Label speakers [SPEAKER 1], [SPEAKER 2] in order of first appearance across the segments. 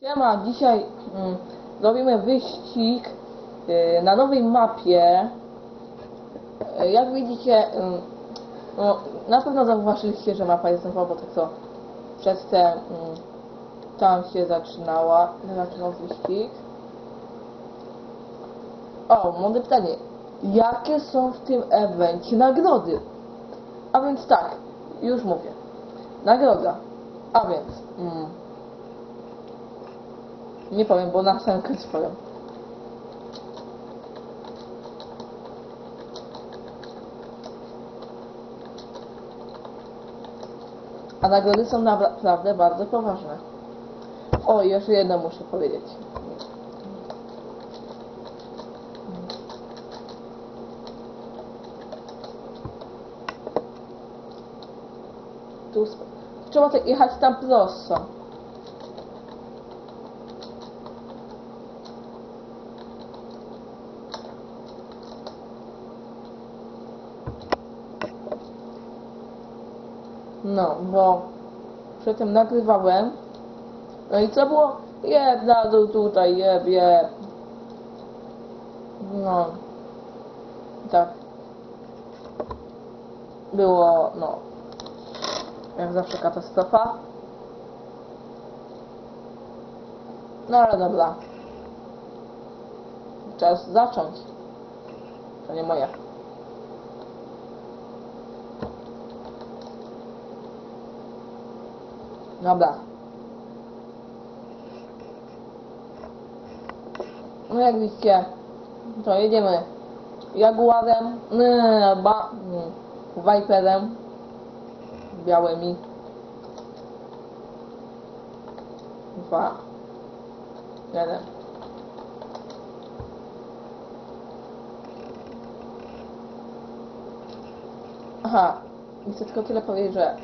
[SPEAKER 1] Siema, dzisiaj mm, wyścig y, na nowej mapie. Y, jak widzicie, mm, no, na pewno zauważyliście, że mapa jest nowa, bo tak to przez te mm, tam się zaczynała, zaczynał wyścig. O, mądre pytanie. Jakie są w tym evencie nagrody? A więc tak, już mówię. Nagroda. A więc... Mm, nie powiem, bo na samym końcu powiem. A nagrody są naprawdę bardzo poważne. O, jeszcze jedno muszę powiedzieć. Tu trzeba jechać tam prosto. No, bo przedtem nagrywałem. No i co było? Jeb na dół tutaj, jeb, jeb. No. Tak. Było, no. Jak zawsze katastrofa. No ale dobra. Czas zacząć. To nie moja. Dobra. No jak widzicie, to jedziemy Jaguarem, nie, ba, nie, Viperem, białymi. Dwa. Jeden. Aha, chcę tylko tyle powiedzieć, że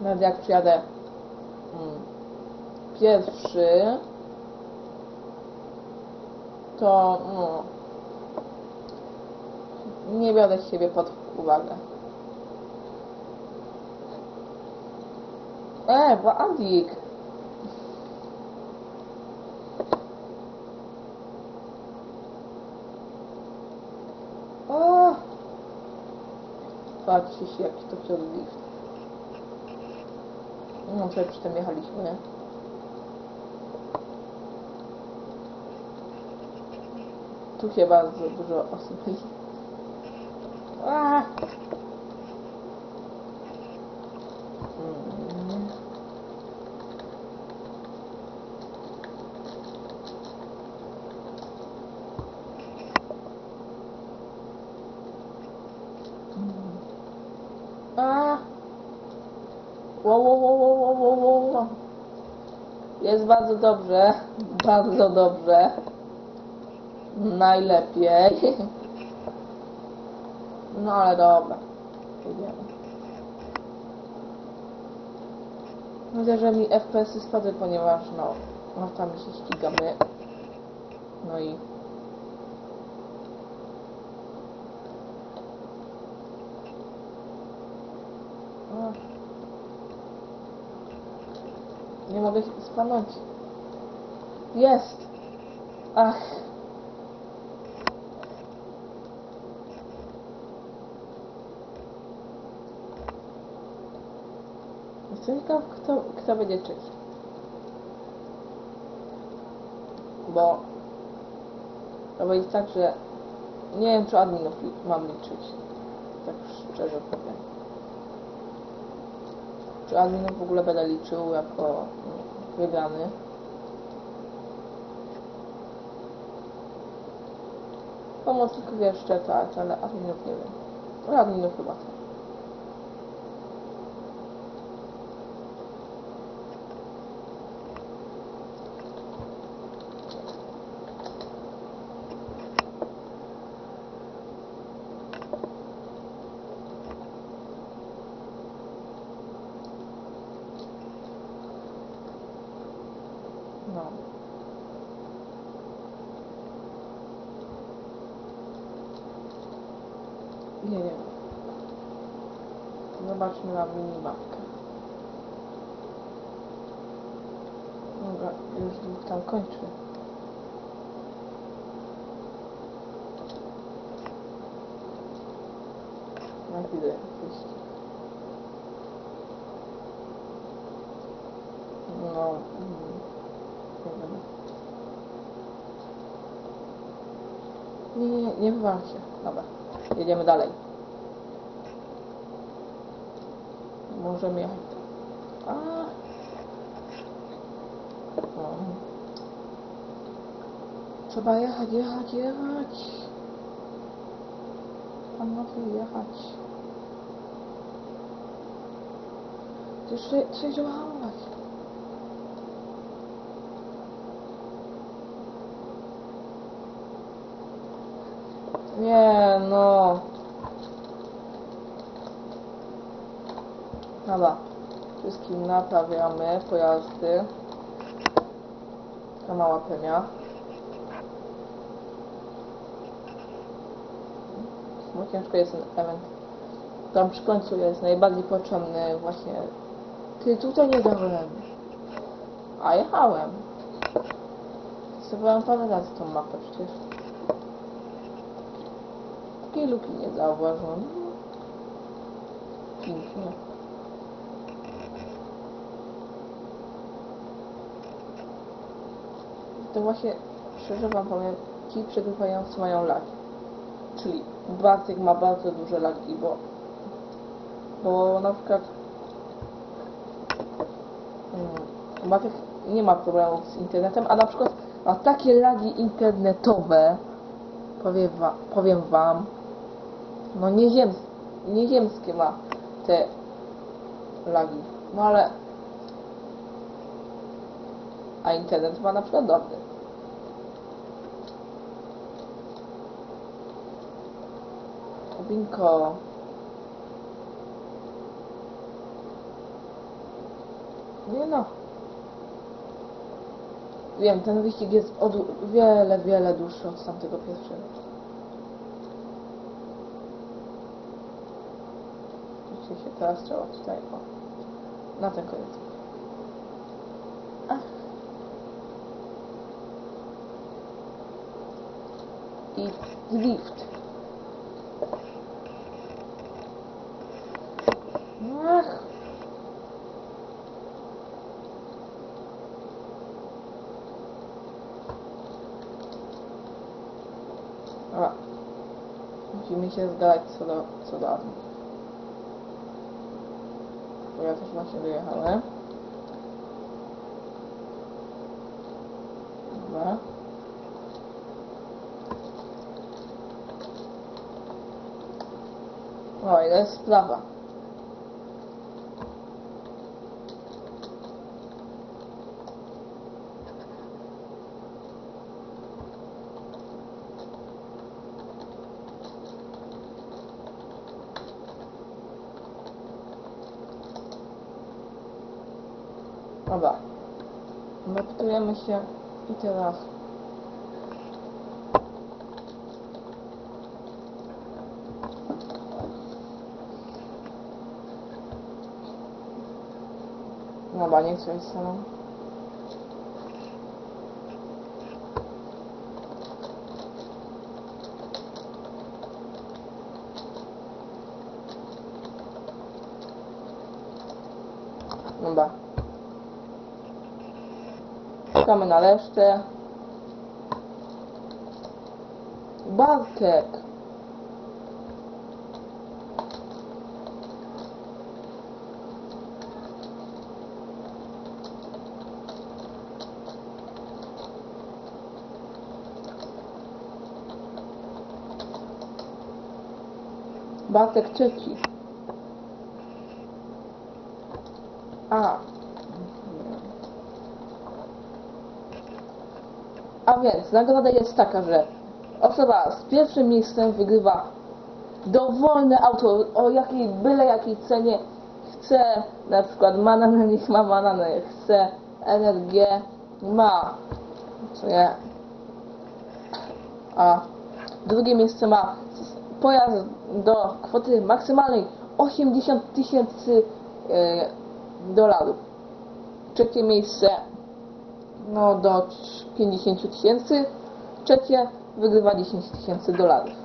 [SPEAKER 1] nawet jak przyjadę pierwszy, to no, nie biorę siebie pod uwagę. E, Władzik! O! Patrzcie się, jaki to lift. No, sobie przy tym jechaliśmy, nie? Tu się bardzo dużo osób wow. Jest bardzo dobrze. Bardzo dobrze. Najlepiej. No ale dobra. Jedziemy. Myślę, że mi FPS-y spadły, ponieważ no, no tam się ścigamy. No i. Nie mogę się stanąć. Jest! Ach. Ciekaw, kto, kto będzie trzeci. Bo to będzie tak, że nie wiem, czy adminów mam liczyć. Tak szczerze powiem. Czy adminów w ogóle będę liczył jako mm, wygrany? Pomocników jeszcze tak, ale adminów nie wiem. Adminów chyba tak. No. Nie wiem. Zobaczmy na minimapkę. Dobra, już tam kończy. Widzę wyścig. No, mm, nie. Nie, nie, nie się. Dobra, jedziemy dalej. Możemy jechać. A. No. Trzeba jechać, jechać, jechać. Panowie, jechać. Jeszcze trzeba hamować. Nie, no. Dobra. Wszystkim naprawiamy pojazdy. Ta mała premia. No ciężko jest ten event. Tam przy końcu jest najbardziej potrzebny właśnie. Ty tutaj nie dałem. A jechałem. Stawałem parę razy tą mapę przecież. Takiej luki nie zauważyłem. Pięknie. To właśnie, szczerze wam powiem, ci przegrywający mają lagi. Czyli Bartek ma bardzo duże lagi, bo bo na przykład mm, Bartek nie ma problemów z internetem, a na przykład ma takie lagi internetowe, powiem, wa powiem wam, no nieziemskie, nieziemskie ma te lagi. No ale a internet ma na przykład dobry. Binko. Nie no. Wiem, ten wyścig jest od wiele, wiele dłuższy od tamtego pierwszego. Oczywiście się teraz trzeba tutaj, o. Na ten koniec. Ach. I drift. Ach. A. Musimy się zgadać co do, co do. Bo ja też właśnie dojechałem. Dobra. O, ile jest sprawa. Dobra. Meптujemy się i teraz Dobra, nie chcę iść samą. Dobra. Czekamy na resztę. Bartek. Bartek trzeci. A. A więc nagroda jest taka, że osoba z pierwszym miejscem wygrywa dowolne auto o jakiej, byle jakiej cenie chce, na przykład banany, niech ma banany, chce energię, ma, co nie, a drugie miejsce ma pojazd do kwoty maksymalnej 80 tysięcy e, dolarów. Trzecie miejsce no, do 50 tysięcy. Trzecie wygrywa 10 tysięcy dolarów.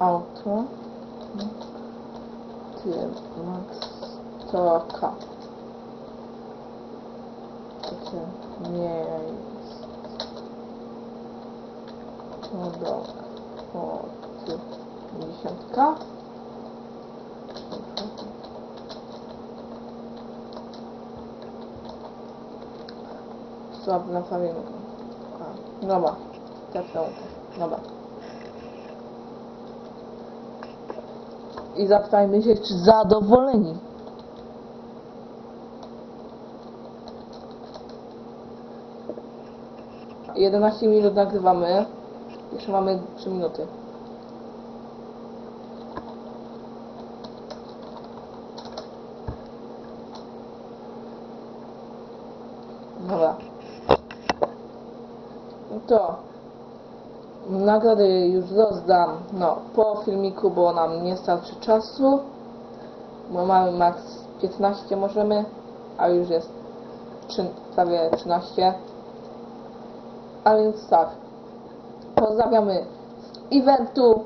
[SPEAKER 1] Auto. Max. To K. Takie miejsc no dobra. O typ 50K Swap na farmingu. A, Dobra, tak samo. Dobra. I zapytajmy się, czy zadowoleni. Jedenaście minut nagrywamy. Jeszcze mamy 3 minuty. Dobra. No to Nagrody już rozdam no, po filmiku, bo nam nie starczy czasu. Bo mamy max 15 możemy, a już jest trzy, prawie 13. A więc tak. Pozdrawiamy z eventu.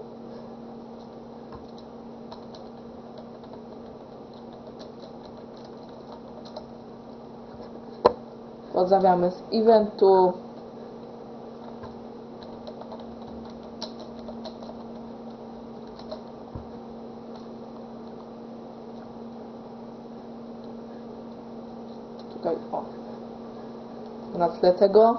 [SPEAKER 1] Pozdrawiamy z eventu. tutaj o na tle tego.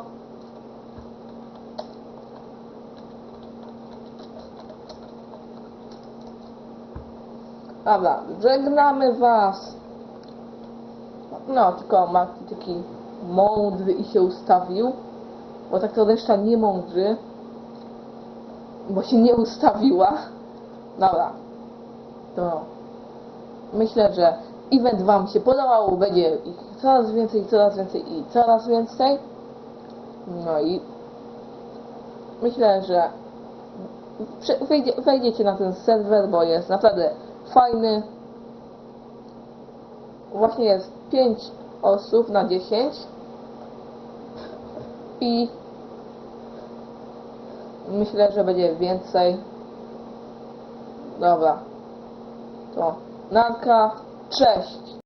[SPEAKER 1] Dobra, żegnamy was. No, tylko Marki taki mądry i się ustawił bo tak to reszta nie mądry bo się nie ustawiła. Dobra. To myślę, że event Wam się podobał, będzie ich coraz więcej, coraz więcej i coraz więcej. No i myślę, że wejdziecie na ten serwer, bo jest naprawdę fajny. Właśnie jest 5 osób na 10 i myślę, że będzie więcej. Dobra. To narka. Cześć!